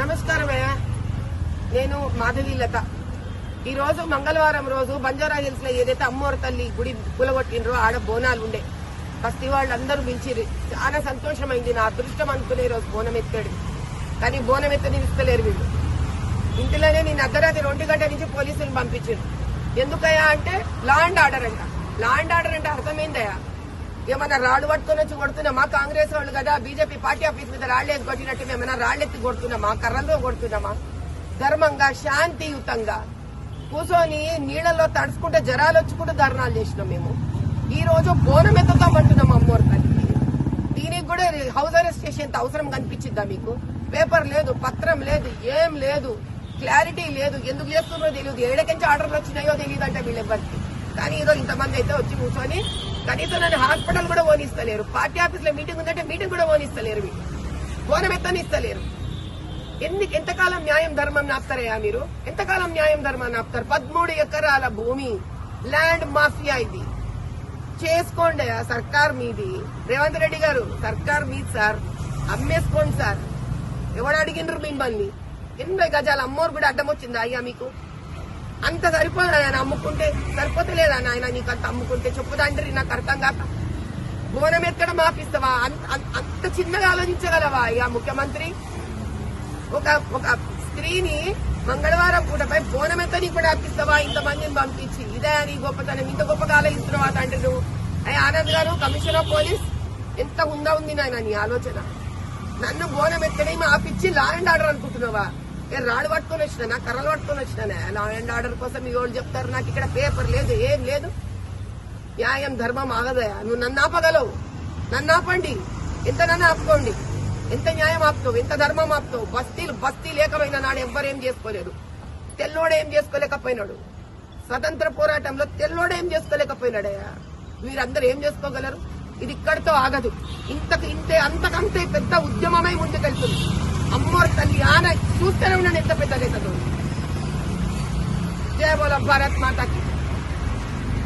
నమస్కారం అయ్యా. నేను మాధవి లత. ఈ రోజు మంగళవారం రోజు బంజారా హిల్స్లో ఏదైతే అమ్మోరు తల్లి గుడి కూలగొట్టినరో ఆడ బోనాలు ఉండే బస్తీ వాళ్ళందరూ పిలిచిరు చాలా సంతోషమైంది నా అదృష్టం అనుకునే ఈ రోజు బోనం ఎత్తాడు. కానీ బోనం ఎత్తని ఇస్తలేరు వీళ్ళు. ఇంటిలోనే నేను అర్ధరాత్రి రెండు గంటల నుంచి పోలీసులు పంపించారు ఎందుకయ్యా అంటే లా అండ్ ఆర్డర్ అంట. లా అండ్ ఆర్డర్ అంటే అర్థమైందయ్యా? ఏమన్నా రాళ్ళు పట్టుకుని వచ్చి కొడుతున్నామా కాంగ్రెస్ వాళ్ళు కదా బీజేపీ పార్టీ ఆఫీస్ మీద రాళ్ళు కొట్టినట్టు మేమైనా రాళ్ళెత్తి కొడుతున్నామా? కర్రలతో కొడుతున్నామా? ధర్మంగా శాంతియుతంగా కూర్చొని నీళ్ళలో తడుచుకుంటే జ్వరాలు వచ్చుకుంటూ ధర్నాలు చేసినాం మేము. ఈ రోజు బోనం ఎత్తుతామంటున్నాం అమ్మోరు తల్లికి దీనికి కూడా హౌస్ అరెస్ట్ చేసేంత అవసరం కనిపించిందా మీకు? పేపర్ లేదు పత్రం లేదు ఏం లేదు క్లారిటీ లేదు. ఎందుకు చేస్తున్నారో తెలియదు. ఏడకించి ఆర్డర్లు వచ్చినాయో తెలియదు అంటే వీళ్ళెవ్వరికి. కానీ ఏదో ఇంతమంది అయితే వచ్చి కూర్చొని కనీసం నన్ను హాస్పిటల్ కూడా ఓనిస్తలేరు పార్టీ ఆఫీస్లో మీటింగ్ ఉందంటే మీటింగ్ కూడా ఓనిస్తలేరు మీరు బోనం ఎత్తనిస్తలేరు. ఎన్ని ఎంతకాలం న్యాయం ధర్మం నాపుతారయ్యా మీరు? ఎంతకాలం న్యాయం ధర్మం నాపుతారు? పదమూడు ఎకరాల భూమి ల్యాండ్ మాఫియా ఇది. చేసుకోండి సర్కార్ మీది. రేవంత్ రెడ్డి గారు సర్కార్ మీది సార్. అమ్మేసుకోండి సార్. ఎవడు అడిగినరు మిమ్మల్ని? ఎనభై గజాల అమ్మోరు కూడా అడ్డం వచ్చిందా అయ్యా మీకు? అంత సరిపోదా ఆయన అమ్ముకుంటే సరిపోతలేదా నాయన నీకు అంత అమ్ముకుంటే? చెప్పుదండ్రి నాకు అర్థం కాక బోనం ఎక్కడ ఆపిస్తావా? అంత- అంత- చిన్నగా ఆలోచించగలవా? అయ్యా ముఖ్యమంత్రి ఒక ఒక స్త్రీని మంగళవారం పూటపై బోనం నీకు కూడా అర్పిస్తావా ఇంతమందిని పంపించి. ఇదే నీ గొప్పతనం. ఇంత గొప్పగా ఆలోచిస్తున్నావా తండ్రి నువ్వు? అయ్యా ఆనంద్ గారు కమిషనర్ ఆఫ్ పోలీస్ ఎంత ఉందా ఉంది నాయన నీ ఆలోచన? నన్ను బోనం ఎత్తడం ఆపిచ్చి లా ఆర్డర్ అనుకుంటున్నావా? ఏ రాళ్ళు పట్టుకొని వచ్చినా కర్రలు పట్టుకొని వచ్చినా లా అండ్ ఆర్డర్ కోసం మీ వాళ్ళు చెప్తారు నాకు ఇక్కడ పేపర్ లేదు ఏం లేదు. న్యాయం ధర్మం ఆగదయా? నువ్వు నన్ను ఆపగలవు. నన్ను ఆపండి. ఎంత నన్ను ఆపుకోండి? ఎంత న్యాయం ఆపుతావు? ఎంత ధర్మం ఆపుతావు? బస్తీలు బస్తీ లేకపోయినా నాడు ఎవ్వరేం చేసుకోలేరు ఏం చేసుకోలేకపోయినాడు. స్వతంత్ర పోరాటంలో తెల్లోడేం చేసుకోలేకపోయినాడయ్యా. మీరందరూ ఏం చేసుకోగలరు? ఇది ఇక్కడితో ఆగదు. ఇంతకు ఇంతే అంతకంతే పెద్ద ఉద్యమమై ముందుకెళ్తుంది. అమ్మోరు తల్లి ఆన చూస్తూనే ఉన్నాను ఎంత పెద్దగా పెద్దదైతుందో జయ బోలం భారత్ మాతాకి.